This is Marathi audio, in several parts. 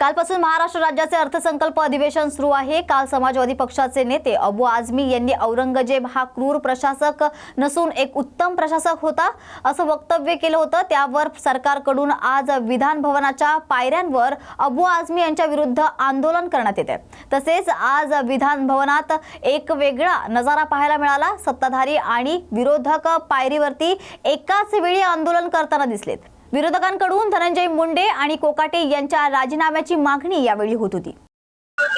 कालपासून महाराष्ट्र राज्याचे अर्थसंकल्प अधिवेशन सुरू आहे. काल समाजवादी पक्षाचे नेते अबू आझमी यांनी औरंगजेब हा क्रूर प्रशासक नसून एक उत्तम प्रशासक होता असं वक्तव्य केलं होतं. त्यावर सरकारकडून आज विधान भवनाच्या पायऱ्यांवर अबू आझमी यांच्या विरुद्ध आंदोलन करण्यात येते. तसेच आज विधान भवनात एक वेगळा नजारा पाहायला मिळाला. सत्ताधारी आणि विरोधक पायरीवरती एकाच वेळी आंदोलन करताना दिसलेत. विरोधकांकडून धनंजय मुंडे आणि कोकाटे यांच्या राजीनाम्याची मागणी यावेळी होत होती.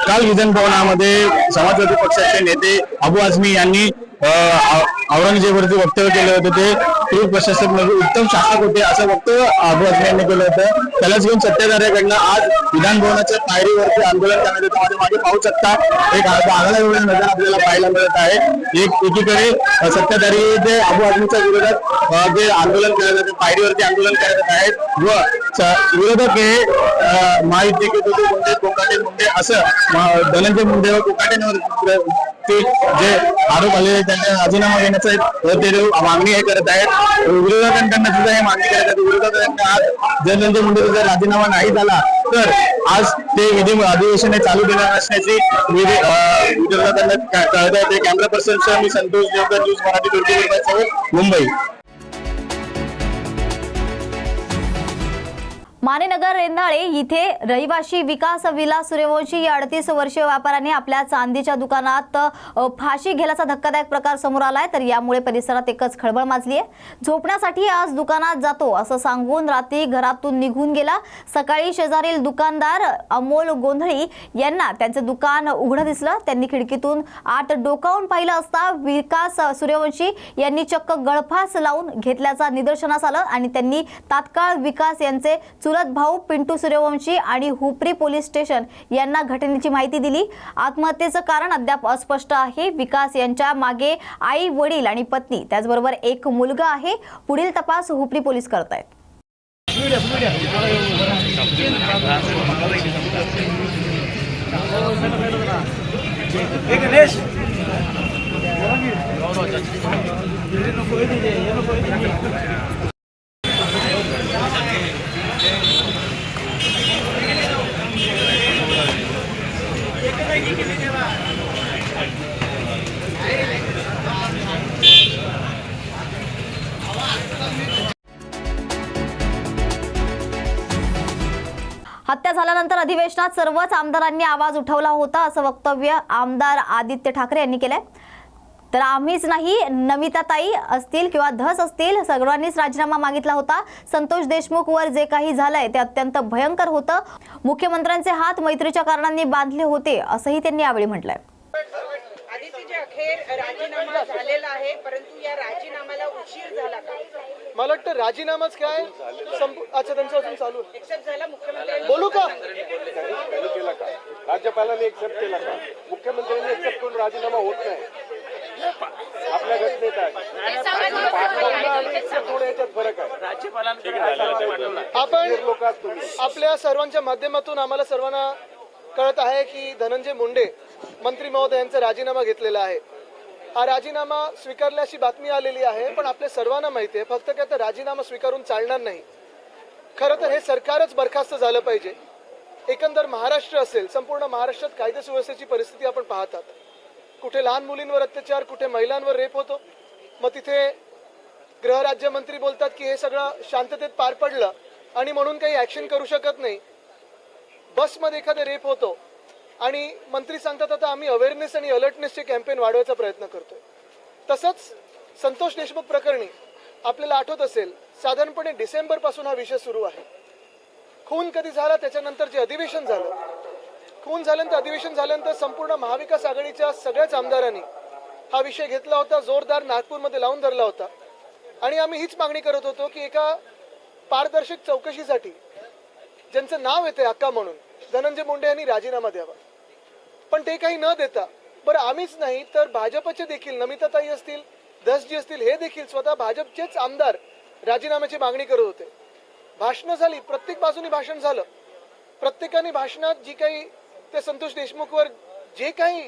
काल विधान भवनामध्ये समाजवादी पक्षाचे नेते अबू आझमी यांनी औरंगजेबवरती वक्तव्य केलं होतं ते. क्रूर प्रशासक म्हणजे उत्तम शासक होते असं वक्तव्य अबू यांनी केलं होतं. त्यालाच घेऊन सत्ताधाऱ्याकडनं आज विधान भवनाच्या पायरीवरती आंदोलन करण्यात येतं. माझ्या मागे पाहू शकता एक आगळा एवढा नजर आपल्याला पाहायला मिळत आहे. एक एकीकडे सत्ताधारी जे आबू आझमीच्या विरोधात जे आंदोलन करत आहेत पायरीवरती आंदोलन करत आहेत व विरोधक हे अ, मुंडे कोकाटे मुंडे असं धनंजय मुंडे व कोकाटे व्यक्ती जे आरोप आलेले आहेत, त्यांना राजीनामा देण्याचा एक ते मागणी हे करत आहेत. विरोधकांकडनं सुद्धा हे मागणी करत आहेत. विरोधकांना आज जर धनंजय मुंडेचा जर राजीनामा नाही झाला तर आज ते विधी अधिवेशन चालू देणार असण्याची विरोधकांना कळत आहे. ते कॅमेरा पर्सन मी संतोष देवकर न्यूज मराठी ट्वेंटी मुंबई. मानेनगर रेंदाळे इथे रहिवाशी विकास विला सूर्यवंशी या अडतीस वर्षीय व्यापाऱ्याने आपल्या चांदीच्या दुकानात फाशी घेण्याचा धक्कादायक प्रकार समोर आलाय तर यामुळे परिसरात एकच खळबळ माजली आहे झोपण्यासाठी आज दुकानात जातो असं सांगून रात्री घरातून निघून गेला. सकाळी शेजारील दुकानदार अमोल गोंधळी यांना त्यांचं दुकान उघडं दिसलं. त्यांनी खिडकीतून आत डोकावून पाहिलं असता विकास सूर्यवंशी यांनी चक्क गळफास लावून घेतल्याचा निदर्शनास आलं आणि त्यांनी तात्काळ विकास यांचे चुलत भाऊ पिंटू सूर्यवंशी आणि हुपरी पोलीस स्टेशन यांना घटनेची माहिती दिली. आत्महत्येचं कारण अद्याप अस्पष्ट आहे. विकास यांच्या मागे आई वडील आणि पत्नी. त्याचबरोबर एक मुलगा आहे. पुढील तपास हुपरी पोलीस करत आहेत हत्या झाल्यानंतर अधिवेशनात सर्वच आमदारांनी आवाज उठवला होता असं वक्तव्य आमदार आदित्य ठाकरे यांनी केलंय. तर आम्हीच नाही नमिताताई असतील किंवा धस असतील सर्वांनीच राजीनामा मागितला होता. संतोष देशमुख वर जे काही झालंय ते अत्यंत भयंकर होतं. मुख्यमंत्र्यांचे हात मैत्रीच्या कारणांनी बांधले होते असंही त्यांनी यावेळी म्हटलंय. अखेर राजीनामा झालेला आहे परंतु या राजीनाम्याला उशीर झाला. का मला वाटतं राजीनामाच काय? संप- अच्छा त्यांचं अजून चालू आहे. बोलू का? त्यांनी केला का? राज्यपालांनी एक्सेप्ट केला का? मुख्यमंत्र्यांनी एक्सेप्ट करून राजीनामा होत नाही. आपल्या घटनेत आहे. पाठवणं आणि एक्सेप्ट होणं याच्यात फरक आहे आपण लोक आहात तुम्ही. आपल्या सर्वांच्या माध्यमातून आम्हाला सर्वांना कळत आहे की धनंजय मुंडे मंत्री महोदयांचा राजीनामा घेतलेला आहे. हा राजीनामा स्वीकारल्याची बातमी आलेली आहे पण आपल्या सर्वांना माहिती आहे फक्त काय तर राजीनामा स्वीकारून चालणार नाही. खरं तर हे सरकारच बरखास्त झालं पाहिजे. एकंदर महाराष्ट्र असेल संपूर्ण महाराष्ट्रात कायदे सुव्यवस्थेची परिस्थिती आपण पाहतात. कुठे लहान मुलींवर अत्याचार कुठे महिलांवर रेप होतो. मग तिथे गृहराज्यमंत्री बोलतात की हे सगळं शांततेत पार पडलं आणि म्हणून काही ऍक्शन करू शकत नाही. बसमध्ये एखादा रेप होतो. आणि मंत्री सांगतात आता आम्ही अवेअरनेस आणि अलर्टनेसचे कॅम्पेन वाढवायचा प्रयत्न करतोय. तसंच संतोष देशमुख प्रकरणी आपल्याला आठवत असेल साधारणपणे डिसेंबरपासून हा विषय सुरू आहे. खून कधी झाला त्याच्यानंतर जे अधिवेशन झालं खून झाल्यानंतर अधिवेशन झाल्यानंतर संपूर्ण महाविकास आघाडीच्या सगळ्याच आमदारांनी हा विषय घेतला होता जोरदार नागपूरमध्ये लावून धरला होता. आणि आम्ही हीच मागणी करत होतो की एका पारदर्शक चौकशीसाठी ज्यांचं नाव येते अक्का म्हणून धनंजय मुंडे यांनी राजीनामा द्यावा. पण ते काही न देता बरं आम्हीच नाही तर भाजपचे देखील नमिताताई असतील धसजी असतील हे देखील स्वतः भाजपचेच आमदार राजीनाम्याची मागणी करत होते. भाषणं झाली प्रत्येक बाजूनी भाषण झालं. प्रत्येकाने भाषणात जी काही ते संतोष देशमुखवर जे काही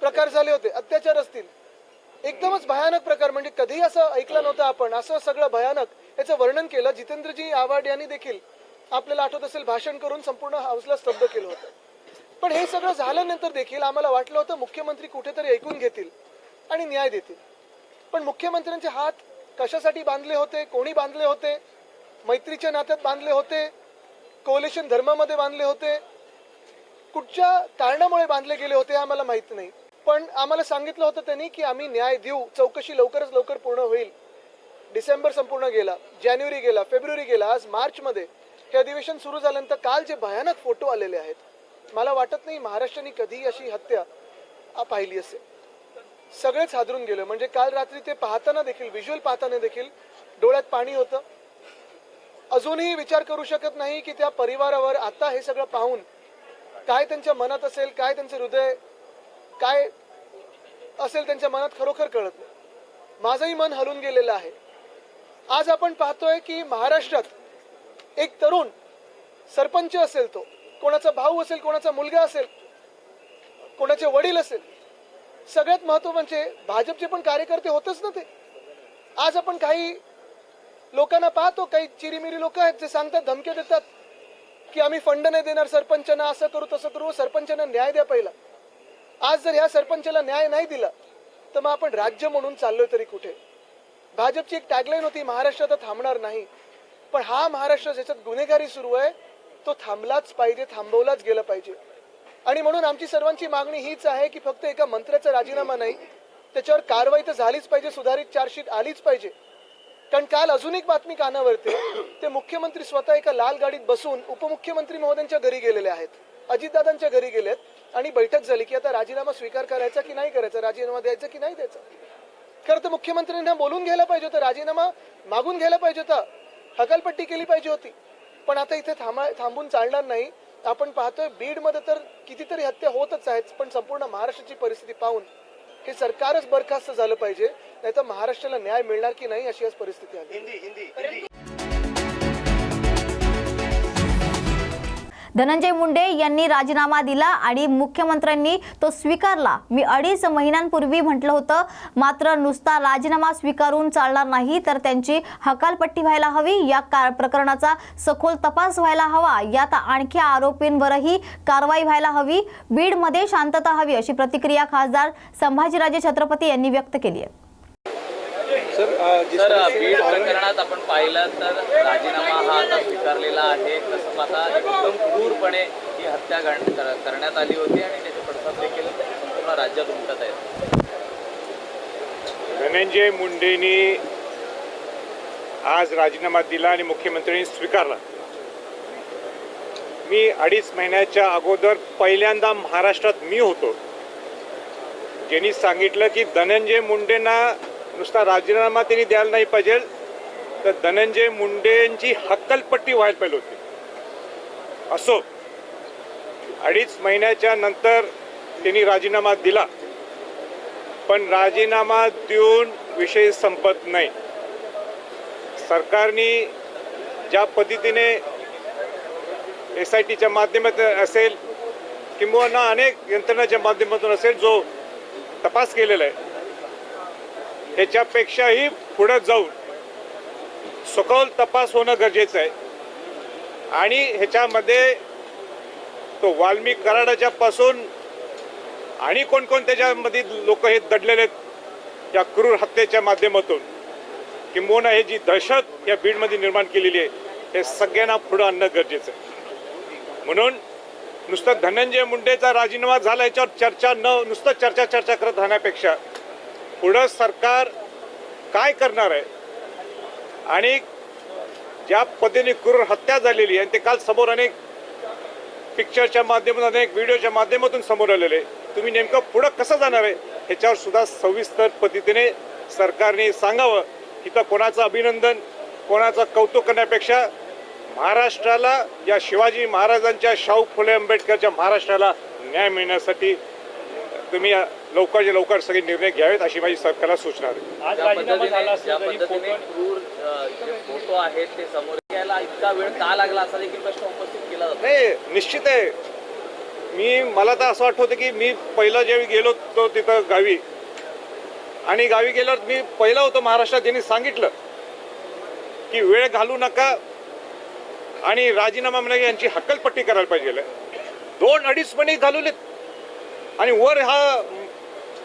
प्रकार झाले होते अत्याचार असतील एकदमच भयानक प्रकार म्हणजे कधीही असं ऐकलं नव्हतं आपण असं सगळं भयानक याचं वर्णन केलं जितेंद्रजी आव्हाड यांनी देखील आपल्याला आठवत असेल भाषण करून संपूर्ण हाऊसला स्तब्ध केलं होतं. पण हे सगळं झाल्यानंतर देखील आम्हाला वाटलं होतं मुख्यमंत्री कुठेतरी ऐकून घेतील आणि न्याय देतील. पण मुख्यमंत्र्यांचे हात कशासाठी बांधले होते कोणी बांधले होते मैत्रीच्या नात्यात बांधले होते कोलेशन धर्मामध्ये बांधले होते कुठच्या कारणामुळे बांधले गेले होते आम्हाला माहीत नाही. पण आम्हाला सांगितलं होतं त्यांनी की आम्ही न्याय देऊ चौकशी लवकरच लवकर पूर्ण होईल. डिसेंबर संपूर्ण गेला जानेवारी गेला फेब्रुवारी गेला आज मार्चमध्ये हे अधिवेशन सुरू झाल्यानंतर काल जे भयानक फोटो आलेले आहेत मला वाटत नाही महाराष्ट्राने कधी अशी हत्या पाहिली असेल. सगळेच हादरून गेलो. म्हणजे काल रात्री ते पाहताना देखील व्हिज्युअल पाहताना देखील डोळ्यात पाणी होतं. अजूनही विचार करू शकत नाही की त्या परिवारावर आता हे सगळं पाहून काय त्यांच्या मनात असेल काय त्यांचं हृदय काय असेल त्यांच्या मनात खरोखर कळत नाही. माझंही मन हलून गेलेलं आहे. आज आपण पाहतोय की महाराष्ट्रात एक तरुण सरपंच असेल तो. कोणाचा भाऊ असेल कोणाचा मुलगा असेल कोणाचे वडील असेल सगळ्यात महत्त्व म्हणजे भाजपचे पण कार्यकर्ते होतच ना ते. आज आपण काही लोकांना पाहतो काही चिरीमिरी लोक आहेत जे सांगतात धमक्या देतात की आम्ही फंड नाही देणार सरपंचांना असं करू तसं करू सरपंचांना न्याय द्या पहिला. आज जर ह्या सरपंचाला न्याय नाही दिला तर मग आपण राज्य म्हणून चाललोय तरी कुठे? भाजपची एक टॅगलाईन होती महाराष्ट्र तर थांबणार नाही. पण हा महाराष्ट्र ज्याच्यात गुन्हेगारी सुरू आहे तो थांबलाच पाहिजे थांबवलाच गेला पाहिजे. आणि म्हणून आमची सर्वांची मागणी हीच आहे की फक्त एका मंत्र्याचा राजीनामा नाही त्याच्यावर कारवाई तर झालीच पाहिजे सुधारित चार्जशीट आलीच पाहिजे. कारण काल अजून एक बातमी कानावरते ते मुख्यमंत्री स्वतः एका लाल गाडीत बसून उपमुख्यमंत्री महोदयांच्या घरी गेलेले आहेत. अजितदादांच्या घरी गेलेत आणि बैठक झाली की आता राजीनामा स्वीकार करायचा की नाही करायचा राजीनामा द्यायचा की नाही द्यायचा? खरं तर मुख्यमंत्र्यांना बोलून घ्यायला पाहिजे होतं राजीनामा मागून घ्यायला पाहिजे होता. हकालपट्टी केली पाहिजे होती. पण आता इथे थांबा थांबून चालणार नाही. आपण पाहतोय बीडमध्ये तर कितीतरी हत्या होतच आहेत पण संपूर्ण महाराष्ट्राची परिस्थिती पाहून हे सरकारच बरखास्त झालं पाहिजे. नाही तर महाराष्ट्राला न्याय मिळणार की नाही अशी आज परिस्थिती आली धनंजय मुंडे यांनी राजीनामा दिला आणि मुख्यमंत्र्यांनी तो स्वीकारला. मी अडीच महिन्यांपूर्वी म्हटलं होतं मात्र नुसता राजीनामा स्वीकारून चालणार नाही तर त्यांची हकालपट्टी व्हायला हवी. या का प्रकरणाचा सखोल तपास व्हायला हवा. यात आणखी आरोपींवरही कारवाई व्हायला हवी. बीडमध्ये शांतता हवी अशी प्रतिक्रिया खासदार संभाजीराजे छत्रपती यांनी व्यक्त केली आहे. तर बीड प्रकरणात आपण पाहिलं तर राजीनामा हा आता स्वीकारलेला आहे. तसंच आता एकदम क्रूरपणे ही हत्या करण्यात आली होती आणि त्याचे पडसाद देखील संपूर्ण राज्यात उमटत आहेत. धनंजय मुंडेंनी आज राजीनामा दिला आणि मुख्यमंत्र्यांनी स्वीकारला. मी अडीच महिन्याच्या अगोदर पहिल्यांदा महाराष्ट्रात मी होतो. ज्यांनी सांगितलं की धनंजय मुंडेंना नुसता राजीनामा त्यांनी द्यायला नाही पाहिजे. तर धनंजय मुंडेंची हक्कलपट्टी व्हायला पाहिजे होती. असो अडीच महिन्याच्या नंतर त्यांनी राजीनामा दिला. पण राजीनामा देऊन विषय संपत नाही. सरकारने ज्या पद्धतीने एस आय टीच्या माध्यमातून असेल किंवा अनेक यंत्रणाच्या माध्यमातून असेल जो तपास केलेला आहे ह्याच्यापेक्षाही पुढे जाऊन सखोल तपास होणं गरजेचं आहे. आणि ह्याच्यामध्ये तो वाल्मिक कराडाच्या पासून आणि कोणकोण त्याच्यामध्ये लोक हे दडलेले आहेत या क्रूर हत्येच्या माध्यमातून किंबहुना हे जी दहशत या बीडमध्ये निर्माण केलेली आहे हे सगळ्यांना पुढं आणणं गरजेचं आहे. म्हणून नुसतं धनंजय मुंडेचा राजीनामा झाला याच्यावर चर्चा न नुसतं चर्चा चर्चा करत राहण्यापेक्षा पुढं सरकार काय करणार आहे आणि ज्या पद्धतीने क्रूर हत्या झालेली आहे आणि ते काल समोर अनेक पिक्चरच्या माध्यमातून अनेक व्हिडिओच्या माध्यमातून समोर आलेले आहे. तुम्ही नेमकं पुढं कसं जाणार आहे ह्याच्यावर सुद्धा सविस्तर पद्धतीने सरकारने सांगावं इथं कोणाचं अभिनंदन कोणाचं कौतुक करण्यापेक्षा महाराष्ट्राला या शिवाजी महाराजांच्या शाहू फुले आंबेडकरच्या महाराष्ट्राला न्याय मिळण्यासाठी तुम्ही लवकरच्या लवकर सगळे निर्णय घ्यावेत अशी माझी सरकारला सूचना आहे. ज्या पद्धतीने ज्या पद्धतीने क्रूर अ, जे फोटो आहेत ते समोर यायला इतका वेळ का लागला असा देखील प्रश्न उपस्थित केला जातो. नाही निश्चित आहे. मी मला तर असं आठवतं की मी पहिलं ज्यावेळी गेलो होतो तिथं गावी. आणि गावी गेल्यावर मी पहिला होतो महाराष्ट्रात त्यांनी सांगितलं की वेळ घालू नका आणि राजीनामा म्हणजे यांची हक्कलपट्टी करायला पाहिजे. दोन अडीच महिने घालवलेत आणि वर हा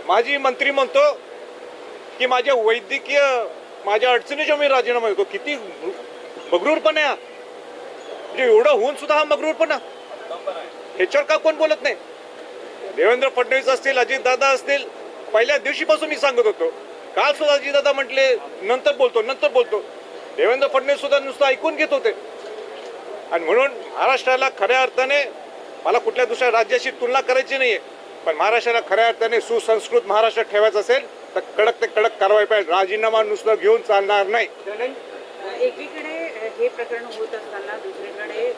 माजी मंत्री म्हणतो की माझ्या वैद्यकीय माझ्या अडचणीच्या मी राजीनामा देतो. किती मगरूरपणा आहे हा. म्हणजे एवढं होऊन सुद्धा हा मगरूरपणा. ह्याच्यावर का कोण बोलत नाही? देवेंद्र फडणवीस असतील अजितदादा असतील पहिल्या दिवशीपासून मी सांगत होतो. काल सुद्धा अजितदादा म्हटले नंतर बोलतो नंतर बोलतो. देवेंद्र फडणवीस सुद्धा नुसतं ऐकून घेत होते. आणि म्हणून महाराष्ट्राला खऱ्या अर्थाने मला कुठल्या दुसऱ्या राज्याशी तुलना करायची नाही आहे पण महाराष्ट्राला खऱ्या अर्थाने सुसंस्कृत महाराष्ट्र ठेवायचं असेल तर कडक ते कडक कारवाई पाहिजे. राजीनामा नुसतं घेऊन चालणार नाही. एकीकडे हे प्रकरण होत असताना दुसरीकडे